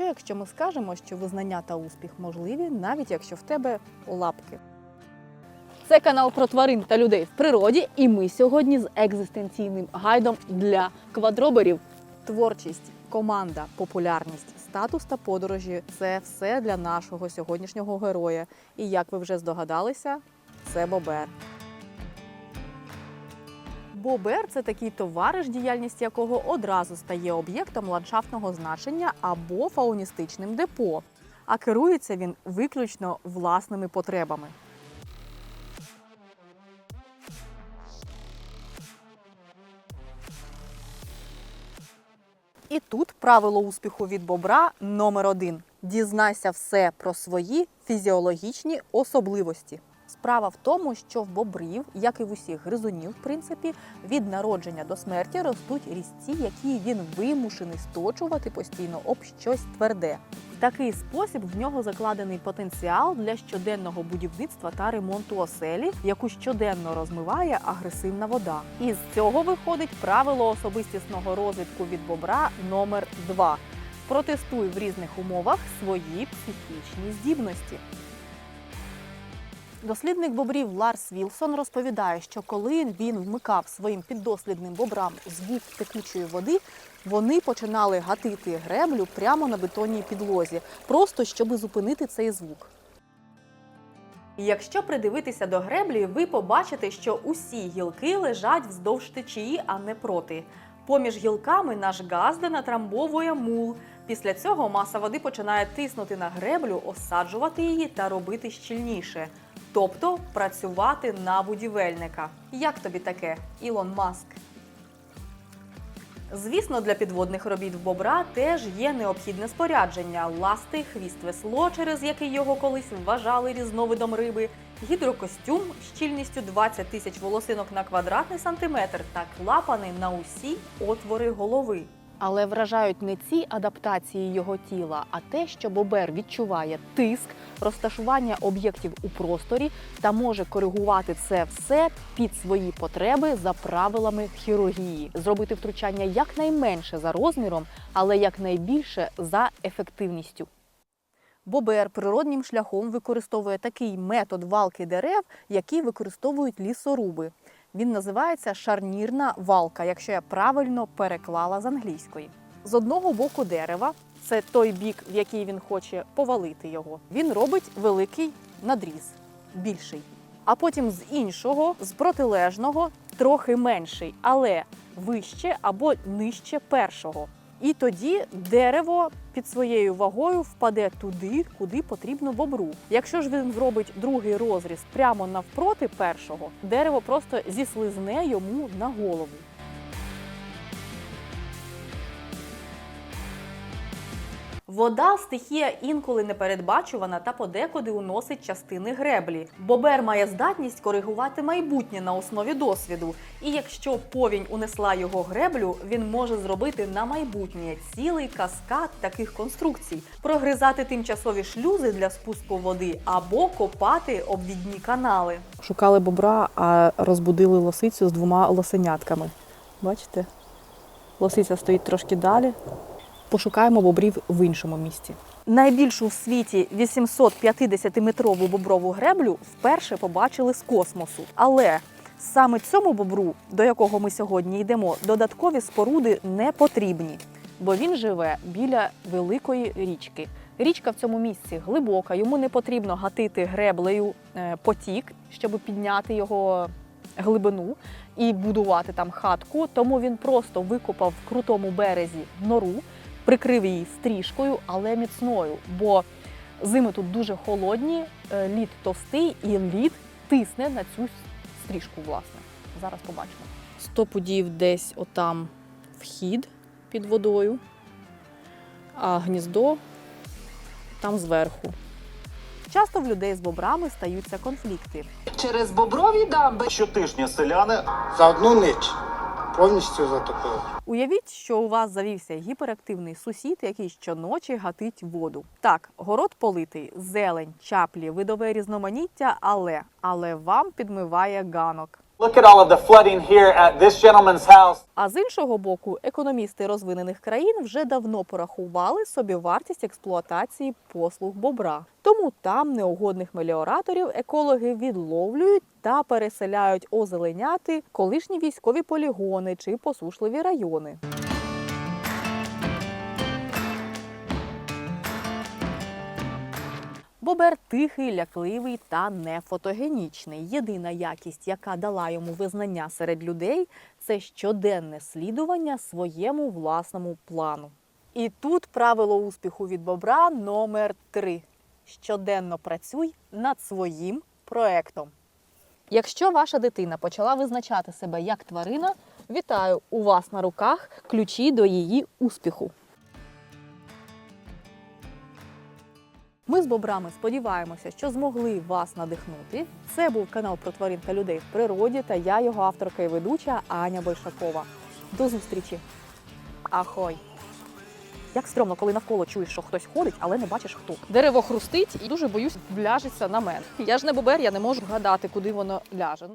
що, якщо ми скажемо, що визнання та успіх можливі, навіть якщо в тебе лапки? Це канал про тварин та людей в природі, і ми сьогодні з екзистенційним гайдом для квадроберів. Творчість, команда, популярність, статус та подорожі це все для нашого сьогоднішнього героя. І як ви вже здогадалися, це Бобер. Бобер це такий товариш, діяльність якого одразу стає об'єктом ландшафтного значення або фауністичним депо, а керується він виключно власними потребами. І тут правило успіху від бобра номер один: дізнайся все про свої фізіологічні особливості. Справа в тому, що в бобрів, як і в усіх гризунів, в принципі, від народження до смерті ростуть різці, які він вимушений сточувати постійно об щось тверде. В такий спосіб в нього закладений потенціал для щоденного будівництва та ремонту оселі, яку щоденно розмиває агресивна вода. І з цього виходить правило особистісного розвитку від бобра номер 2 Протестуй в різних умовах свої психічні здібності. Дослідник бобрів Ларс Вілсон розповідає, що коли він вмикав своїм піддослідним бобрам звук текучої води, вони починали гатити греблю прямо на бетонній підлозі, просто щоб зупинити цей звук. Якщо придивитися до греблі, ви побачите, що усі гілки лежать вздовж течії, а не проти. Поміж гілками наш газда натрамбовує мул. Після цього маса води починає тиснути на греблю, осаджувати її та робити щільніше. Тобто працювати на будівельника. Як тобі таке, Ілон Маск? Звісно, для підводних робіт в бобра теж є необхідне спорядження: ласти, хвіст весло, через який його колись вважали різновидом риби, гідрокостюм з щільністю 20 тисяч волосинок на квадратний сантиметр та клапани на усі отвори голови. Але вражають не ці адаптації його тіла, а те, що бобер відчуває тиск, розташування об'єктів у просторі та може коригувати це все під свої потреби за правилами хірургії, зробити втручання якнайменше за розміром, але якнайбільше за ефективністю. Бобер природнім шляхом використовує такий метод валки дерев, який використовують лісоруби. Він називається шарнірна валка, якщо я правильно переклала з англійської. З одного боку дерева, це той бік, в який він хоче повалити його, він робить великий надріз, більший. А потім з іншого, з протилежного, трохи менший, але вище або нижче першого. І тоді дерево під своєю вагою впаде туди, куди потрібно бобру. Якщо ж він зробить другий розріз прямо навпроти першого, дерево просто зіслизне йому на голову. Вода стихія інколи непередбачувана та подекуди уносить частини греблі. Бобер має здатність коригувати майбутнє на основі досвіду. І якщо повінь унесла його греблю, він може зробити на майбутнє цілий каскад таких конструкцій, прогризати тимчасові шлюзи для спуску води або копати обвідні канали. Шукали бобра, а розбудили лосицю з двома лосенятками. Бачите? Лосиця стоїть трошки далі, пошукаємо бобрів в іншому місці. Найбільшу в світі 850-метрову боброву греблю вперше побачили з космосу. Але саме цьому бобру, до якого ми сьогодні йдемо, додаткові споруди не потрібні, бо він живе біля великої річки. Річка в цьому місці глибока, йому не потрібно гатити греблею е, потік, щоб підняти його глибину і будувати там хатку. Тому він просто викопав в крутому березі нору, прикрив її стрішкою, але міцною. Бо зими тут дуже холодні, е, лід товстий, і лід тисне на цю стрішку, власне. Зараз побачимо. Сто пудів десь отам вхід під водою, а гніздо там зверху. Часто в людей з бобрами стаються конфлікти. Через боброві дамби Щотижня селяни За одну ніч повністю затопило. Уявіть, що у вас завівся гіперактивний сусід, який щоночі гатить воду. Так, город политий, зелень, чаплі, видове різноманіття, але але вам підмиває ганок. А з іншого боку, економісти розвинених країн вже давно порахували собі вартість експлуатації послуг бобра. Тому там неугодних меліораторів екологи відловлюють та переселяють озеленяти колишні військові полігони чи посушливі райони. Бобер тихий, лякливий та нефотогенічний. Єдина якість, яка дала йому визнання серед людей, це щоденне слідування своєму власному плану. І тут правило успіху від бобра номер три: щоденно працюй над своїм проектом. Якщо ваша дитина почала визначати себе як тварина, вітаю у вас на руках ключі до її успіху. Ми з бобрами сподіваємося, що змогли вас надихнути. Це був канал про тварин та людей в природі та я, його авторка і ведуча Аня Большакова. До зустрічі! Ахой! Як стрьомно, коли навколо чуєш, що хтось ходить, але не бачиш хто. Дерево хрустить і дуже боюсь, вляжеться на мене. Я ж не бобер, я не можу вгадати, куди воно ляже.